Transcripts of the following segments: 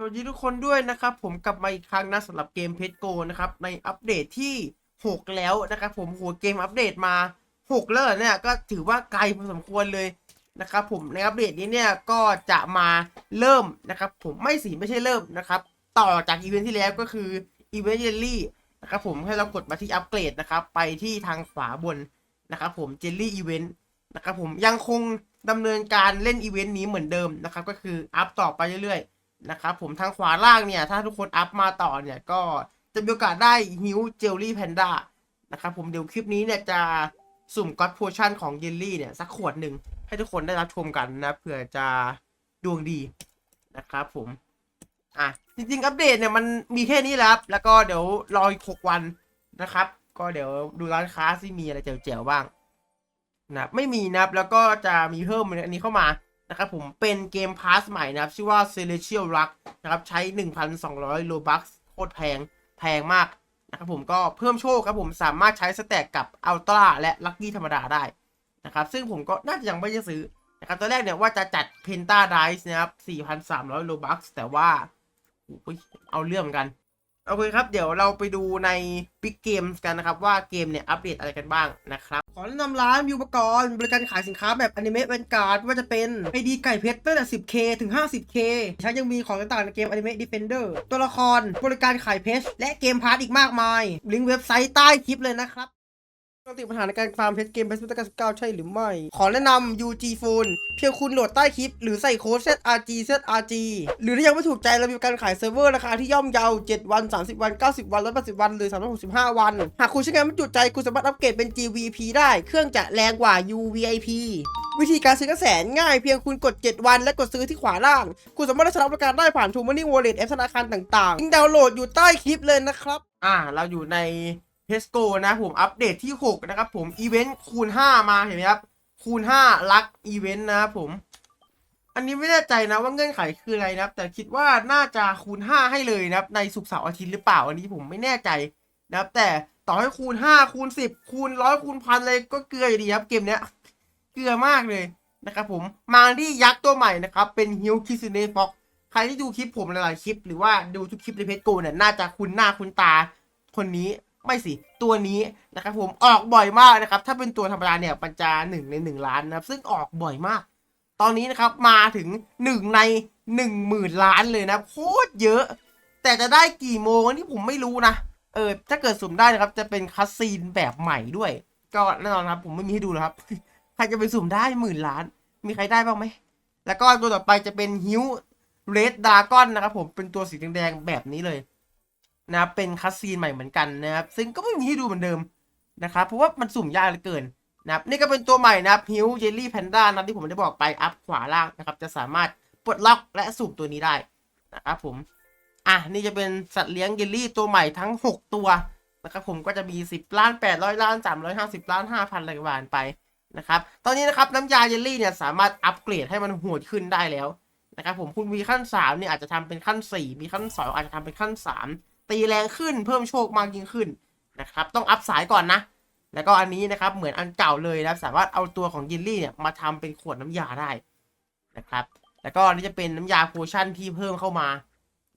สวัสดีทุกคนด้วยนะครับ ผมกลับมาอีกครั้งนะสำหรับเกมเพชรโกนะครับในอัปเดตที่ 6 แล้วนะครับผมหัวเกมอัปเดตมา 6 แล้วเหรอเนี่ยก็ถือว่าไกลพอสมควรเลยนะครับผมในอัปเดตนี้เนี่ยก็จะมาเริ่มนะครับผมไม่สิไม่ใช่เริ่มนะครับต่อจากอีเวนท์ที่แล้วก็คืออีเวนต์เยลลี่นะครับผมให้เรากดมาที่อัปเกรดนะครับไปที่ทางขวาบนนะครับผมเจลลี่อีเวนต์นะครับผมยังคงดำเนินการเล่นอีเวนต์นี้เหมือนเดิมนะครับก็คืออัพต่อไปเรื่อยๆ นะครับผมทางขวาล่างเนี่ย ถ้าทุกคนอัพมาต่อเนี่ยก็จะมีโอกาสได้ฮิวเจลลี่แพนด้านะครับผมเดี๋ยวคลิปนี้เนี่ยจะสุ่มก็ d ดโพชั่นของเยลลี่เนี่ย สักขวดหนึ่งให้ทุกคนได้รับชมกันนะเผื่อจะดวงดีนะครับผมอะจริงๆ อัปเดตเนี่ยมันมีแค่นี้และครับ แล้วก็เดี๋ยวรออีกหกวันนะครับ ก็เดี๋ยวดูร้านค้าซิมีอะไรแจ๋วๆบ้างนะไม่มีนะครับแล้วก็จะมีเพิ่มอันนี้เข้ามา นะครับผมเป็นเกมพาสใหม่นะครับ ชื่อว่า Celestial Luck นะครับ ใช้ 1,200 โลบัคโคตรแพง แพงมากนะครับผมก็เพิ่มโชคครับผมสามารถใช้สแต็กกับอัลตร้าและลัคกี้ธรรมดาได้นะครับ ซึ่งผมก็น่าจะยังไม่ได้ซื้อนะครับตอนแรกเนี่ยว่าจะจัดเพนตาไดส์นะครับ 4,300 โลบัคแต่ว่าโอ้ยเอาเรื่องเหมือนกัน โอเคครับ เดี๋ยวเราไปดูใน Big Games กันนะครับ ว่าเกมเนี่ย อัปเดตอะไรกันบ้างนะครับ ขอแนะนำร้านมิวปกรณ์บริการขายสินค้าแบบอนิเมะแวนการ์ดว่าจะเป็นไอดีไก่เพชรตั้งแต่ 10k ถึง 50k ฉันยังมีของต่างๆในเกมอนิเมะดีเฟนเดอร์ตัวละครบริการขายเพชรและเกมพาร์ทอีกมากมาย ลิงก์เว็บไซต์ใต้คลิปเลยนะครับ ปกติดปัญหาในการฟาร์มเพชรเกมเพชรพุทธกาล19ใช่หรือไม่ ขอแนะนำ UG Phone เพียงคุณโหลดใต้คลิป หรือใส่โค้ด ZRG ZRG หรือถ้ายังไม่ถูกใจเรามีการขายเซิร์ฟเวอร์ราคาที่ย่อมเยา 7 วัน 30 วัน 90 วัน 180 วัน หรือ 365 วัน หากคุณใช้งานไม่จุใจคุณสามารถอัปเกรดเป็น GVP ได้ เครื่องจะแรงกว่า UVIP วิธีการซื้อกระแสนง่ายเพียงคุณกด 7 วัน และกดซื้อที่ขวาล่าง คุณสามารถได้ใช้บริการได้ผ่าน t ูมันนี่วอลเล็ตแอปธนาคารต่างๆลิงก์ดาวน์โหลดอยู่ใต้คลิปเลยนะครับ อ่า เราอยู่ใน เพสโกนะผมอัปเดตที่ 6 นะครับผมอีเวนต์คูณ 5 มาเห็นไหมครับ คูณ 5 ลักอีเวนต์นะครับผม อันนี้ไม่แน่ใจนะว่าเงื่อนไขคืออะไรนะครับ แต่คิดว่าน่าจะคูณ 5 ให้เลยนะครับ ในสุกร์เสาร์อาทิตย์หรือเปล่าอันนี้ผมไม่แน่ใจนะครับ แต่ต่อให้คูณ 5 คูณ 10 คูณร้อยคูณพันเลยก็เกลืออยู่ดีครับเกมเนี้ยเกลือมากเลยนะครับผมมาที่ยักษ์ตัวใหม่นะครับ เป็นฮิวคิซเนฟ็อกใครที่ดูคลิปผมหลายๆคลิป หรือว่าดูทุกคลิปในเพจโกเนี่ยน่าจะคุ้นหน้าคุ้นตาคนนี้ ไม่สิตัวนี้นะครับผมออกบ่อยมากนะครับ ถ้าเป็นตัวธรรมดาเนี่ยมันจะหนึ่งในหนึ่งล้านนะครับ ซึ่งออกบ่อยมาก ตอนนี้นะครับมาถึงหนึ่งในหนึ่งหมื่นล้านเลยนะโคตรเยอะ แต่จะได้กี่โมงนี่ผมไม่รู้นะเออถ้าเกิดสุ่มได้นะครับจะเป็นคัสซีนแบบใหม่ด้วย ก็แน่นอนครับ ผมไม่มีให้ดูนะครับใครจะไปสุ่มได้หมื่นล้าน มีใครได้บ้างไหมแล้วก็ตัวต่อไปจะเป็นฮิวเรดดากอนนะครับผมเป็นตัวสีแดงๆแบบนี้เลย นะครับเป็นคัสซีนใหม่เหมือนกันนะครับ ซึ่งก็ไม่มีให้ดูเหมือนเดิมนะครับ เพราะว่ามันสุ่มยากเหลือเกินนะครับ นี่ก็เป็นตัวใหม่นะครับฮิวเจลลี่แพนด้านะที่ผมได้บอกไปอัพขวาล่างนะครับ จะสามารถปลดล็อกและสุ่มตัวนี้ได้นะครับผม อะ นี่จะเป็นสัตว์เลี้ยงเยลลี่ตัวใหม่ทั้ง 6 ตัวนะครับผมก็จะมี 10 ล้าน 800 ล้าน 350 ล้าน 5,000อะไรกันไปนะครับ ตอนนี้นะครับน้ำยาเยลลี่เนี่ยสามารถอัปเกรดให้มันโหดขึ้นได้แล้วนะครับผมคุณมีขั้น3เนี่ยอาจจะทำเป็นขั้น 4 มีขั้น 2 อาจจะทำเป็นขั้น 3 ตีแรงขึ้นเพิ่มโชคมากยิ่งขึ้นนะครับ ต้องอัพสายก่อนนะ แล้วก็อันนี้นะครับเหมือนอันเก่าเลยนะสามารถเอาตัวของเยลลี่เนี่ยมาทำเป็นขวดน้ำยาได้นะครับ แล้วก็อันนี้จะเป็นน้ำยาโพชั่นที่เพิ่มเข้ามา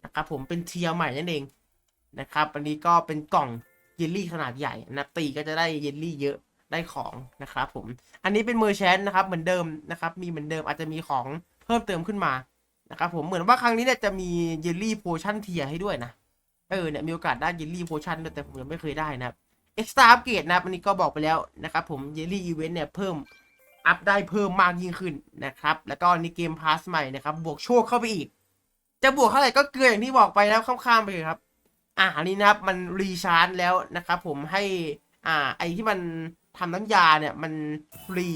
นะครับผมเป็นเทียร์ใหม่นั่นเองนะครับ อันนี้ก็เป็นกล่องเยลลี่ขนาดใหญ่นะตีก็จะได้เยลลี่เยอะได้ของนะครับผม อันนี้เป็นเมอร์แชนนะครับเหมือนเดิมนะครับ มีเหมือนเดิมอาจจะมีของเพิ่มเติมขึ้นมานะครับผมเหมือนว่าครั้งนี้เนี่ยจะมีเยลลี่โพชั่นเทียให้ด้วยนะ เออเนี่ยมีโอกาสได้เยลลี่โพชั่นด้วยแต่ผมยังไม่เคยได้นะครับเอ็กซ์ตร้าอัปเกรดนะครับอันนี้ก็บอกไปแล้วนะครับผมเยลลี่อีเวนต์เนี่ยเพิ่มอัพได้เพิ่มมากยิ่งขึ้นนะครับ แล้วก็ในเกมพาสใหม่นะครับ บวกโชคเข้าไปอีก จะบวกเท่าไหร่ก็เกลืออย่างที่บอกไปแล้วข้ามๆไปเลยครับ อ่านี้นะครับมันรีชาร์จแล้วนะครับผมให้อ่าไอที่มันทำน้ำยาเนี่ยมันฟรี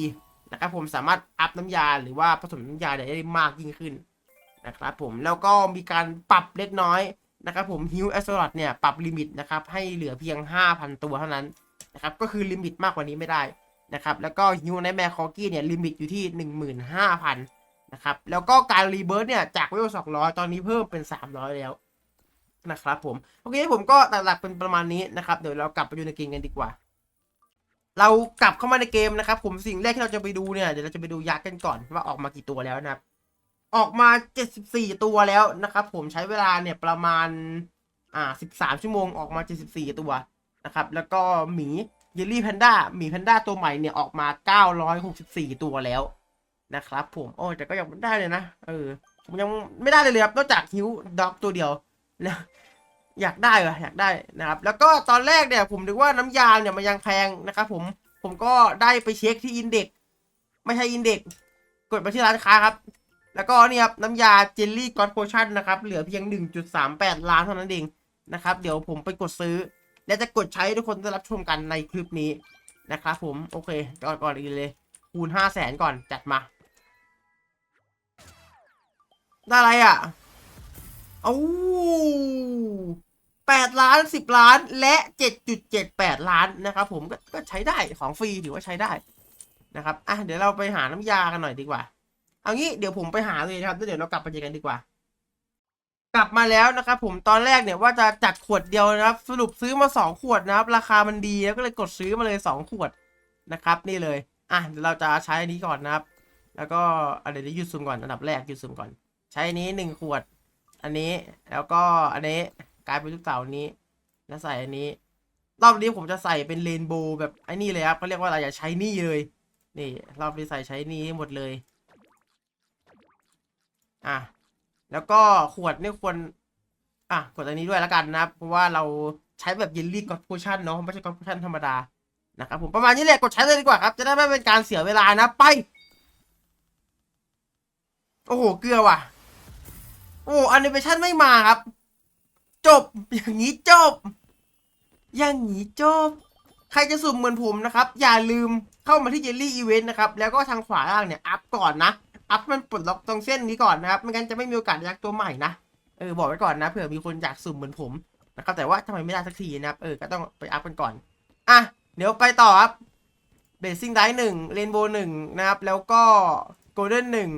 นะครับผมสามารถอัพน้ำยาหรือว่าผสมน้ำยาได้มากยิ่งขึ้นนะครับผมแล้วก็มีการปรับเล็กน้อย นะครับผมฮิวแอสโซลอดเนี่ยปรับลิมิตนะครับให้เหลือเพียง 5,000 ตัวเท่านั้นนะครับก็คือลิมิตมากกว่านี้ไม่ได้นะครับแล้วก็ฮิวในแมคคอกี้เนี่ยลิมิตอยู่ที่ 15,000นะครับแล้วก็การรีเบิร์ตเนี่ยจากเวล200 ตอนนี้เพิ่มเป็น 300 แล้วนะครับผมโอเคผมก็หลักๆเป็นประมาณนี้นะครับเดี๋ยวเรากลับไปดูในเกมกันดีกว่า เรากลับเข้ามาในเกมนะครับผมสิ่งแรกที่เราจะไปดูเนี่ยเดี๋ยวเราจะไปดูยักษ์กันก่อนว่าออกมากี่ตัวแล้วนะครับ ออกมา 74 ตัวแล้วนะครับผมใช้เวลาเนี่ยประมาณอ่า13 ชั่วโมงออกมา 74 ตัวนะครับแล้วก็หมีเยลลี่แพนด้าหมีแพนด้าตัวใหม่เนี่ยออกมา 964 ตัวแล้วนะครับผมโอ้แต่ก็ยังไม่ได้เลยนะเออผมยังไม่ได้เลยเลยครับนอกจากฮิวด็อกตัวเดียวแล้วอยากได้เหรออยากได้นะครับ แล้วก็ตอนแรกเนี่ยผมนึกว่าน้ำยางเนี่ยมันยังแพงนะครับผมผมก็ได้ไปเช็คที่อินเด็กไม่ใช่อินเด็กกดไปที่ร้านค้าครับ แล้วก็นี่ครับน้ำยาเจลลี่กอดโพชั่นนะครับ เหลือเพียง 1.38 ล้านเท่านั้นเองนะครับ เดี๋ยวผมไปกดซื้อ และจะกดใช้ทุกคนได้รับชมกันในคลิปนี้นะครับผม โอเคก่อนก่อนอื่นเลย คูณ 5 0 0แสนก่อนจัดมา ได้อะไรอะเอาแปดล้านสิบล้านและเจ็ดจุดเจ็ดแปดล้านนะครับผมกก็ใช้ได้ของฟรีถือว่าใช้ได้นะครับ อะเดี๋ยวเราไปหาน้ำยากันหน่อยดีกว่า เอางี้เดี๋ยวผมไปหาเลยนะครับแล้วเดี๋ยวเรากลับไปเจอกันดีกว่า กลับมาแล้วนะครับผมตอนแรกเนี่ยว่าจะจัดขวดเดียวนะครับ สรุปซื้อมาสองขวดนะครับ ราคามันดีแล้วก็เลยกดซื้อมาเลยสองขวดนะครับ นี่เลยอะเดี๋ยวเราจะใช้อันนี้ก่อนนะครับ แล้วก็อะเดี๋ยวหยุดซูมก่อนอันดับแรกหยุดซูมก่อน ใช้อันนี้หนึ่งขวด อันนี้แล้วก็อันนี้กลายเป็นลูกเต๋านี้ แล้วใส่อันนี้ รอบนี้ผมจะใส่เป็นเรนโบว์แบบไอ้นี่เลยครับเขาเรียกว่าอะไรอย่าใช้นี่เลย นี่ รอบนี้ใส่ใช้นี้หมดเลย อะแล้วก็ขวดนี่ควร อะกดอันนี้ด้วยแล้วกันนะครับ เพราะว่าเราใช้แบบเยลลี่กอดโพชั่นเนาะไม่ใช่กอดโพชั่นธรรมดานะครับผมประมาณนี้แหละกดใช้เลยดีกว่าครับ จะได้ไม่เป็นการเสียเวลานะไป โอ้โห เกลือว่ะ โอ้แอนิเมชันไม่มาครับ จบอย่างนี้จบ อย่างนี้จบ ใครจะสุ่มเหมือนผมนะครับ อย่าลืมเข้ามาที่เจลลี่อีเวนต์นะครับ แล้วก็ทางขวาล่างเนี่ย อัพก่อนนะ อัพมันปลดล็อกตรงเส้นนี้ก่อนนะครับ ไม่งั้นจะไม่มีโอกาสยักตัวใหม่นะ เออบอกไว้ก่อนนะเผื่อมีคนอยากสุ่มเหมือนผมนะครับแต่ว่าทำไมไม่ได้สักทีนะครับ เออก็ต้องไปอัพกันก่อน อะ เดี๋ยวไปต่อครับเบสซิ่งไดหนึ่งเรนโบว์หนึ่งนะครับ แล้วก็โกลเด้นหนึ่ง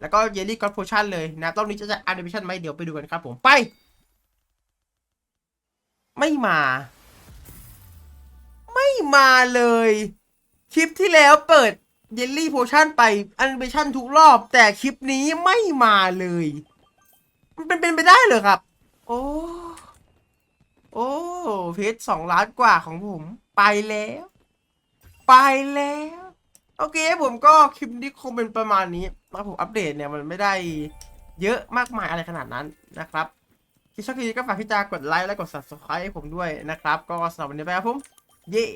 แล้วก็เยลลี่ก็อดโพชั่นเลยนะครับรอบนี้จะจะแอนิเมชั่นไหมเดี๋ยวไปดูกันครับผมไป ไม่มา ไม่มาเลย คลิปที่แล้วเปิด เยลลี่โพชั่นไปแอนิเมชันทุกรอบ แต่คลิปนี้ไม่มาเลย มันเป็นเป็นไปได้เหรอครับ โอ้โอ้เพชรสองล้านกว่าของผม ไปแล้ว ไปแล้ว โอเคผมก็คลิปนี้คงเป็นประมาณนี้นะผมอัปเดตเนี่ยมันไม่ได้เยอะมากมายอะไรขนาดนั้นนะครับที่ชอบคลิปนี้ก็ฝากพี่จากดไลค์และกด subscribe ให้ผมด้วยนะครับ ก็สำหรับวันนี้ไปครับผม เย้